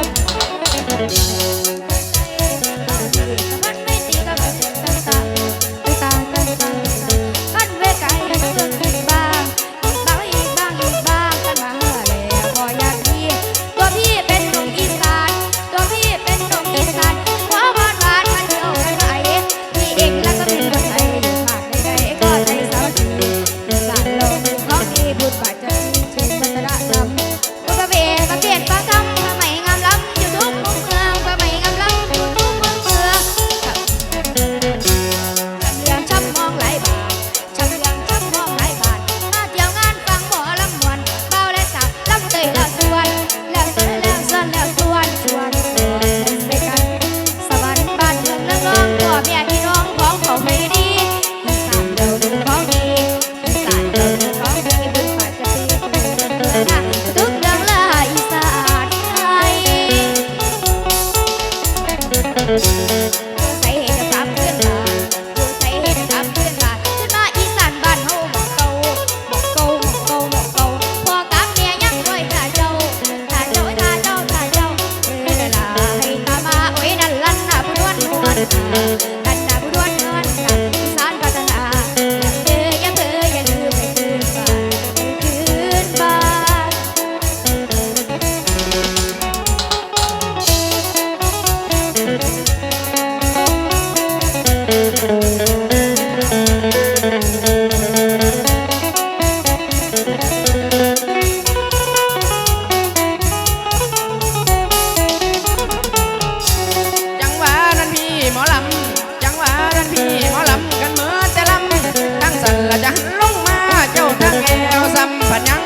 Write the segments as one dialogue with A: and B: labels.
A: Thank you. ท่นพี่หมอลำกันเมื่อแต่ลำทั้งสันละจันลงมาเจ้าทั้งแอวซ้ำผันยัง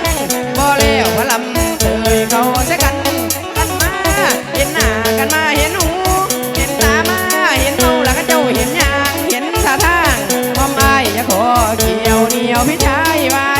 A: บ่แล้วหมอลำเธอเขาเสกันกัน
B: มาเห็นหน้ากันมาเห็นหูเห็นตามาเห็นเมาแล้วก็เจ้าเห็นยางเห็นท่าทางความอายจะขอเกี่ยวเหนียวพี่ชายว่า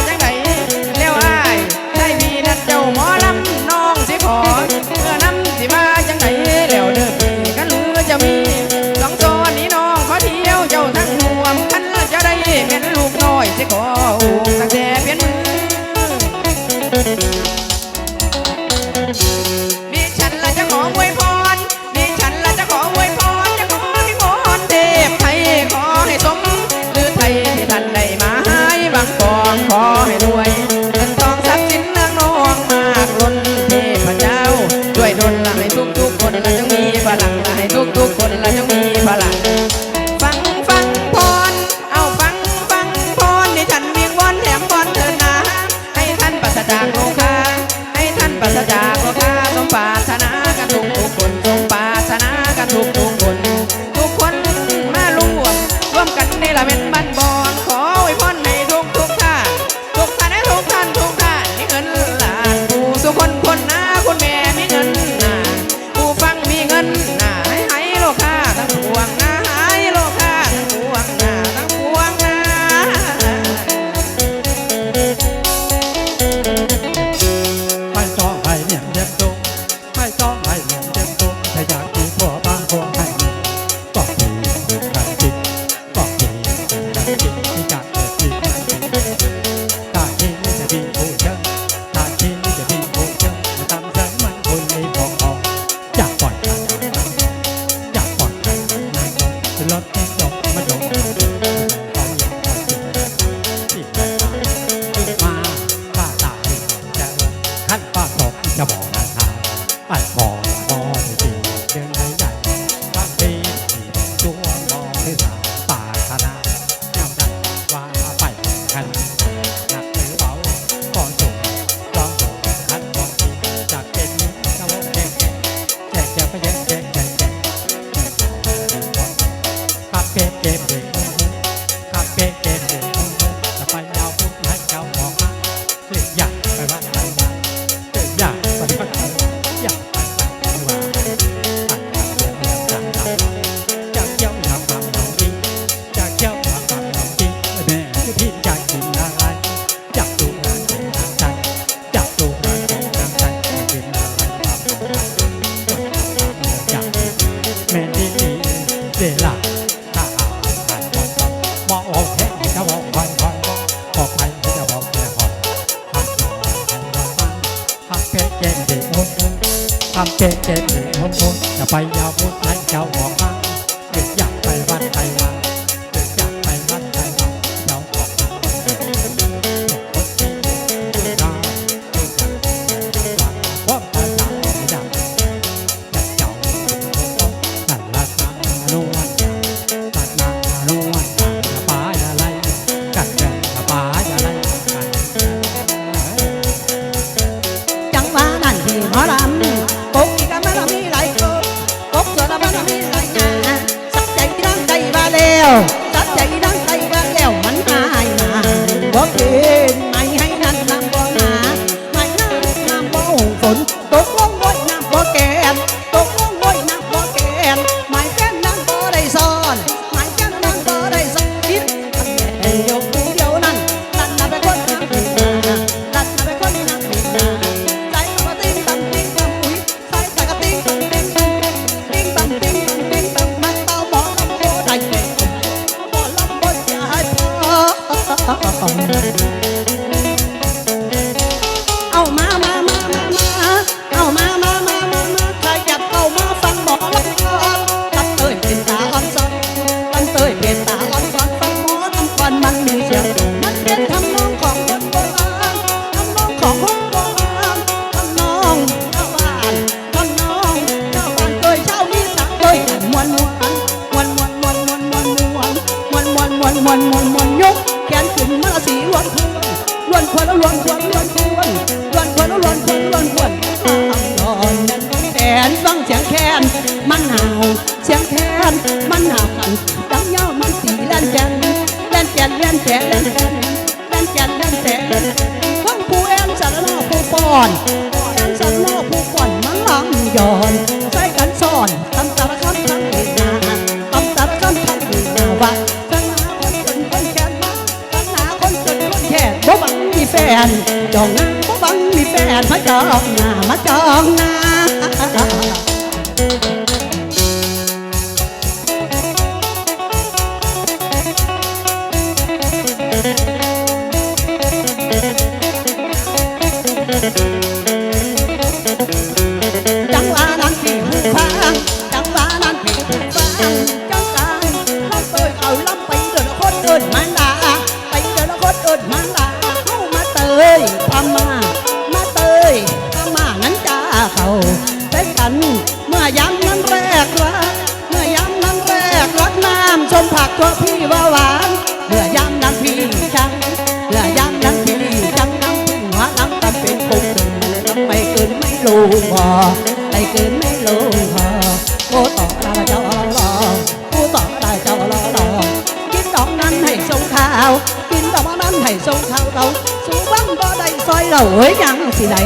B: চোখ จะบอกนะทาอันพอนี่ดีเรื่ใหญ่ใหญ่งทีที่ชัวมองให้าปธนาเจ้านั้นว่าไปกันหนักหรือเบาก่อนส่งลองส่งคันบางทีจากเป็นนี้ก็วงแจกแจกแจกไปเยอะ เจ๊เจ๊แหมฮ่องกงจะไปอยาว มันมีเสียงมันเป็นทำนองของคนโบราณทำนองของคนโบราณทำนองเจ้าบ้านทำนองเจ้าบ้านเคยเช่านิสัยเคยกันมวนมวนมวนมวนมวนมวนมวนมวนมวนมวนมวนมวนมวนยกแขนขึ้นมาละสีล้วนควรล้วนควรล้วล้วนควรล้วนควรล้วนควรล้วล้วนควรล้วนควรตามนอนแขนฟังเสียงแคนมันหาวเสียงแคนมันหาวกันดังย้ามันสีแลนแกน แล่นแกนแล่นแกนแล่นแกนแล่นแว่นแกนฟังผู้แอมสารนาผู้ป้อนกันสันนอผู้ก่อนมันลำย้อนใส่กันซ่อนทำสารคำทำเองนาทำสารคำทำเองนาว่าสนาคนจนคนแค้นมาสนาคนจนคนแค้นบ่บังมีแฟนจองหน้าบ่บังมีแฟนมาจองหน้ามาจองหน้า งพอไม่เกินไม่ลงพอโอ้ต่อเราเจ้าลอโอ้ต่อเราเจ้าลอลอกินดอกนั้นให้ทรงข้าว กินดอกนั้นให้ทรงข้าวเราสู้บังบ่ได้ซอยเราเอ้ยยังสิได้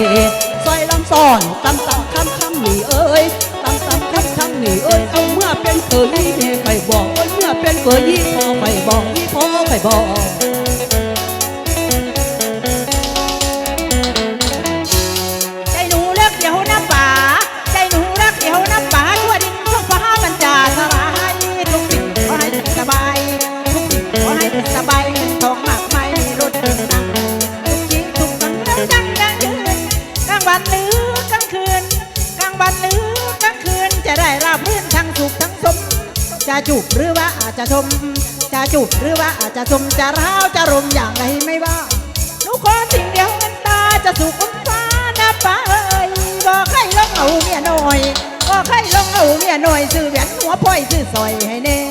B: ซอยลำซ้อนตำตำคำคำหนีเอ้ยตำตำคำคำหนีเอ้ยเอาเมื่อเป็นเกยยี่ไปบอกเอ้ยเมื่อเป็นเกยยี่พอไปบอกยี่พอไปบอก
C: ทั้งสุขทั้งสม จะจูบหรือว่าอาจจะชม จะจูบหรือว่าอาจจะชมจะร้าวจะรมอย่างไรไม่ว่าหนูขอสิ่งเดียวมันตาจะสุขอมฟ้านะป้าเอ้ยบอกให้ลองเอาเมียหน่อยบอกให้ลองเอาเมียหน่อยซื้อแหวนหัวพ่อยซื้อสอยให้แน่